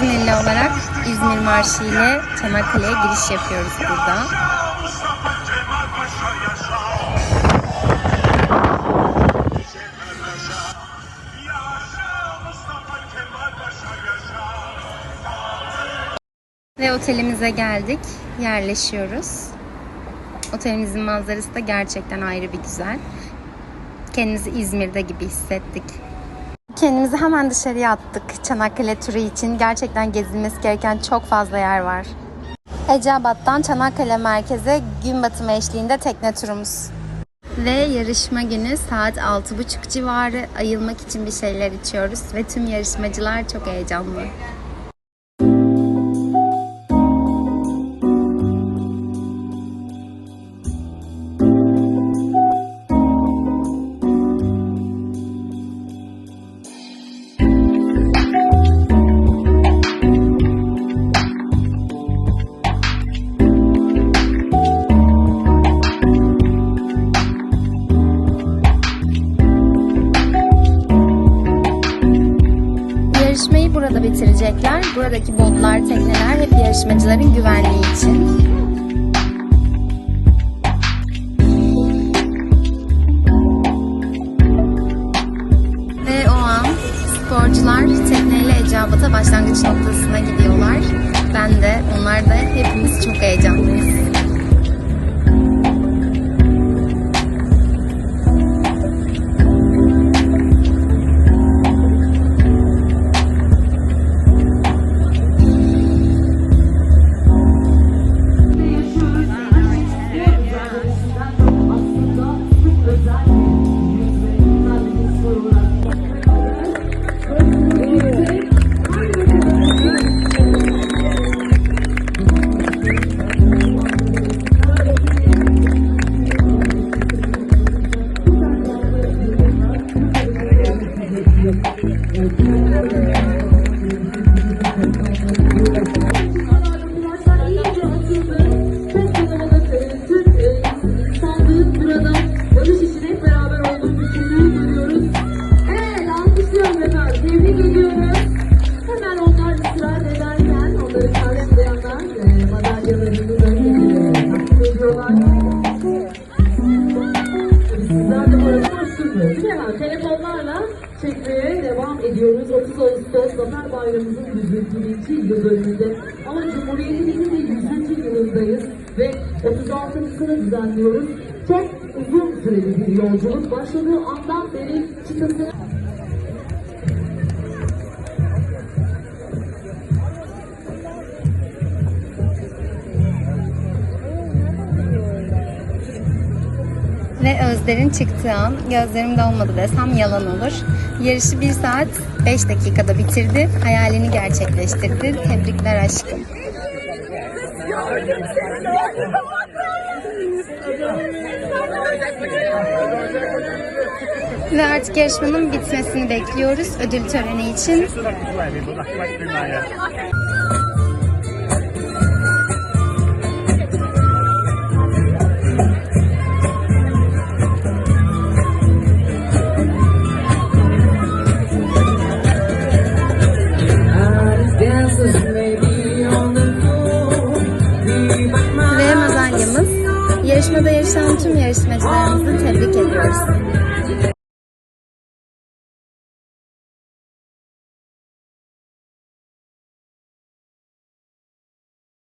İzmirli olarak İzmir Marşı ile Çanakkale'ye giriş yapıyoruz burada. Ve otelimize geldik. Yerleşiyoruz. Otelimizin manzarası da gerçekten ayrı bir güzel. Kendimizi İzmir'de gibi hissettik. Kendimizi hemen dışarıya attık Çanakkale turu için. Gerçekten gezilmesi gereken çok fazla yer var. Eceabat'tan Çanakkale merkeze gün batımı eşliğinde tekne turumuz. Ve yarışma günü saat 6.30 civarı ayılmak için bir şeyler içiyoruz ve tüm yarışmacılar çok heyecanlı. Burada bitirecekler. Buradaki botlar, tekneler hep yarışmacıların güvenliği için. Ve o an sporcular tekneyle Eceabat'a başlangıç noktasına gidiyorlar. Hemen telefonlarla çekmeye devam ediyoruz. 30 Ağustos Zafer Bayramımızın 101. yıl dönümünde. Ama Cumhuriyetimizin de 100. yılındayız ve 36.sını düzenliyoruz. Çok uzun süreli bir yolculuk. Başladığı andan beri çıkası Özder'in çıktığı an gözlerimde olmadı desem yalan olur. Yarışı 1 saat 5 dakikada bitirdi. Hayalini gerçekleştirdi. Tebrikler aşkım. Ve artık yarışmanın bitmesini bekliyoruz ödül töreni için. Yarışmada yarışan tüm yarışmacılarımızı tebrik ediyoruz.